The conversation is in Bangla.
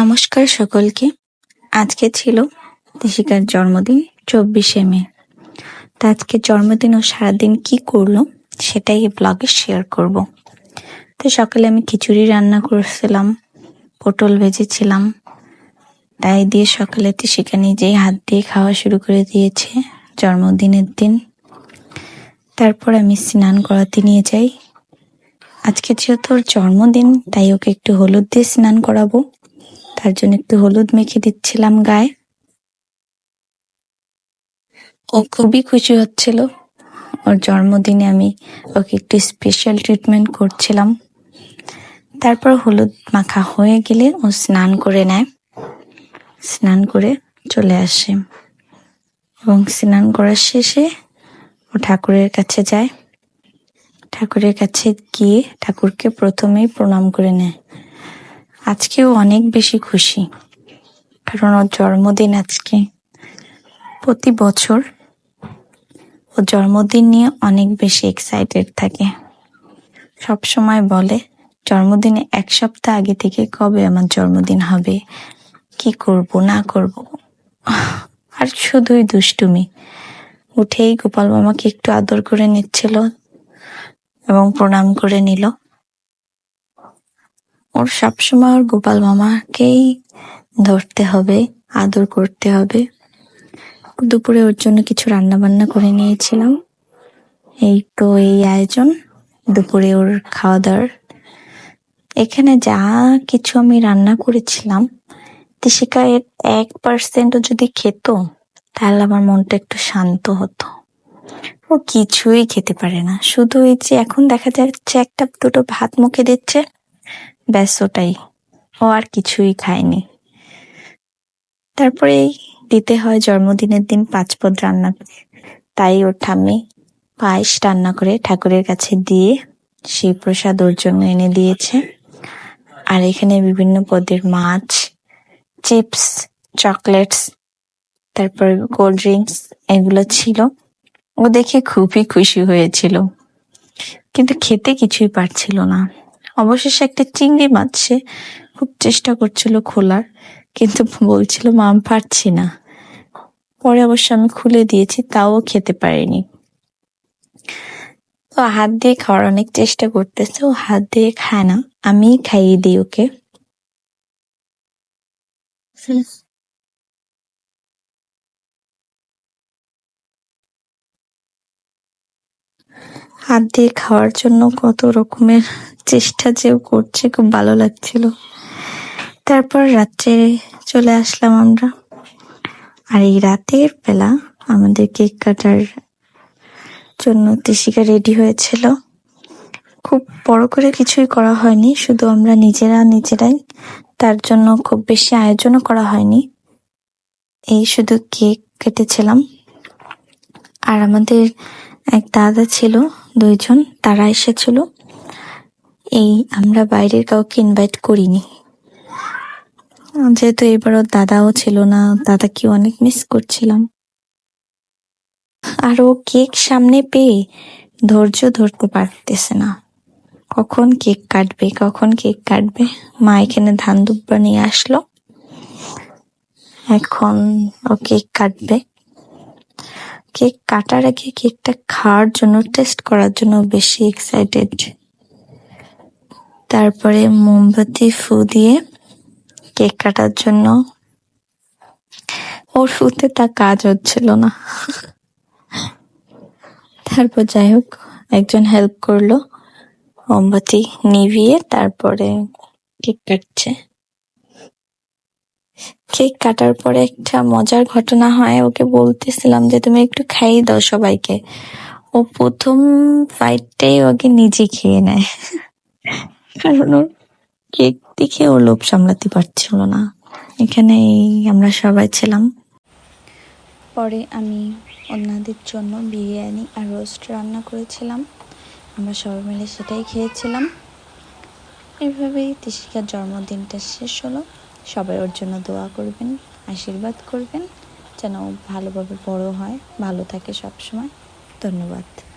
নমস্কার সকলকে। আজকে ছিল তিশিকার জন্মদিন, চব্বিশে মে। তো আজকে জন্মদিন ও সারাদিন কি করল সেটাই এই ব্লগে শেয়ার করব। তো সকালে আমি খিচুড়ি রান্না করেছিলাম, পটল ভেজেছিলাম। তাই দিয়ে সকালে তিশিকা নিজেই হাত দিয়ে খাওয়া শুরু করে দিয়েছে জন্মদিনের দিন। তারপর আমি স্নান করাতে নিয়ে যাই। আজকে যেহেতু ওর জন্মদিন, তাই ওকে একটু হলুদ দিয়ে স্নান করাবো। তার জন্য একটু হলুদ মেখে দিচ্ছিলাম গায়ে। ও খুবই খুশি হচ্ছিল। ওর জন্মদিনে আমি ওকে একটু স্পেশাল ট্রিটমেন্ট করছিলাম। তারপর হলুদ মাখা হয়ে গেলে ও স্নান করে নেয়। স্নান করে চলে আসে। এবং স্নান করার শেষে ও ঠাকুরের কাছে যায়। ঠাকুরের কাছে গিয়ে ঠাকুরকে প্রথমেই প্রণাম করে নেয়। আজকেও অনেক বেশি খুশি, কারণ ওর জন্মদিন আজকে। প্রতি বছর ও জন্মদিন নিয়ে অনেক বেশি এক্সাইটেড থাকে। সব সময় বলে, জন্মদিনে এক সপ্তাহ আগে থেকে কবে আমার জন্মদিন হবে? কি করব, না করব? আর শুধুই দুষ্টুমি। উঠেই গোপাল মামাকে একটু আদর করে নিচ্ছিল এবং প্রণাম করে নিল। ওর সবসময় ওর গোপাল মামাকেই ধরতে হবে, আদর করতে হবে। দুপুরে ওর জন্য কিছু রান্না বান্না করে নিয়েছিলাম। এই তো এই আয়োজন। দুপুরে ওর খাওয়া দাওয়ার এখানে যা কিছু আমি রান্না করেছিলাম, তিশিকা এর এক পার্সেন্টও যদি খেত, তাহলে আমার মনটা একটু শান্ত হতো। ও কিছুই খেতে পারে না। শুধু এই যে এখন দেখা যাচ্ছে একটা দুটো ভাত মুখে দিচ্ছে ব্যাস, ওটাই। ও আর কিছুই খায়নি। তারপরে দিতে হয় জন্মদিনের দিন পাঁচ পদ রান্না। করে তাই ওর ঠাম্মি পায়েস রান্না করে ঠাকুরের কাছে দিয়ে সেই প্রসাদ ওর জন্য এনে দিয়েছে। আর এখানে বিভিন্ন পদের মাছ, চিপস, চকলেটস, তারপর কোল্ড ড্রিঙ্কস এগুলো ছিল। ও দেখে খুবই খুশি হয়েছিল। কিন্তু খেতে কিছুই পারছিল না। অবশেষে একটা চিংড়ি মাছ সে খুব চেষ্টা করছিল খোলার, কিন্তু বলছিল, মা, আমি পারছি না। পরে অবশ্য আমি খুলে দিয়েছি, তাও খেতে পারিনি। তো হাত দিয়ে খাওয়ার অনেক চেষ্টা করতেছে, ও হাত দিয়ে খায় না আমি খাইয়ে দিই ওকে। হাত দিয়ে খাওয়ার জন্য কত রকমের চেষ্টা যেও করছে, খুব ভালো লাগছিল। তারপর রাত্রে চলে আসলাম আমরা। আর এই রাতের বেলা আমাদের কেক কাটার জন্য তিশিকা রেডি হয়েছিল। খুব বড় করে কিছুই করা হয়নি, শুধু আমরা নিজেরা নিজেরাই তার জন্য খুব বেশি আয়োজনও করা হয়নি। এই শুধু কেক কেটেছিলাম। আর আমাদের এক দাদা ছিল, দুইজন, তারা এসেছিল। এই আমরা বাইরের কাউকে ইনভাইট করিনি। যেহেতু এবারও দাদাও ছিল না, দাদাকে অনেক মিস করছিলাম। আর ও কেক সামনে পেয়ে ধৈর্য ধরতে পারতেছে না। কখন কেক কাটবে, কখন কেক কাটবে? মা এখানে ধান দুব্বা নিয়ে আসলো। এখন ও কেক কাটবে। কেক কাটার আগে কেকটা খাওয়ার জন্য টেস্ট করার জন্য বেশি এক্সাইটেড তারপরে মোমবাতি ফু দিয়ে কেক কাটার জন্য। ওর ফুতে তা কাজ হচ্ছিল না। তারপর যাই হোক, একজন হেল্প করল, মোমবাতি নিভিয়ে তারপরে কেক কাটছে। কেক কাটার পরে একটা মজার ঘটনা হয়। ওকে বলতেছিলাম যে, তুমি একটু খাইয়ে দাও সবাইকে। ও প্রথম ফাইটটাই ওকে নিজে খেয়ে নেয়। কারণ ওর কেক দেখে ও লোভ সামলাতে পারছিল না। এখানে আমরা সবাই ছিলাম। পরে আমি ওনাদের জন্য বিরিয়ানি আর রোস্ট রান্না করেছিলাম। আমরা সবাই মিলে সেটাই খেয়েছিলাম। এভাবেই তিশিকার জন্মদিনটা শেষ হলো। সবাই ওর জন্য দোয়া করবেন, আশীর্বাদ করবেন, যেন ভালোভাবে বড় হয়, ভালো থাকে সবসময়। ধন্যবাদ।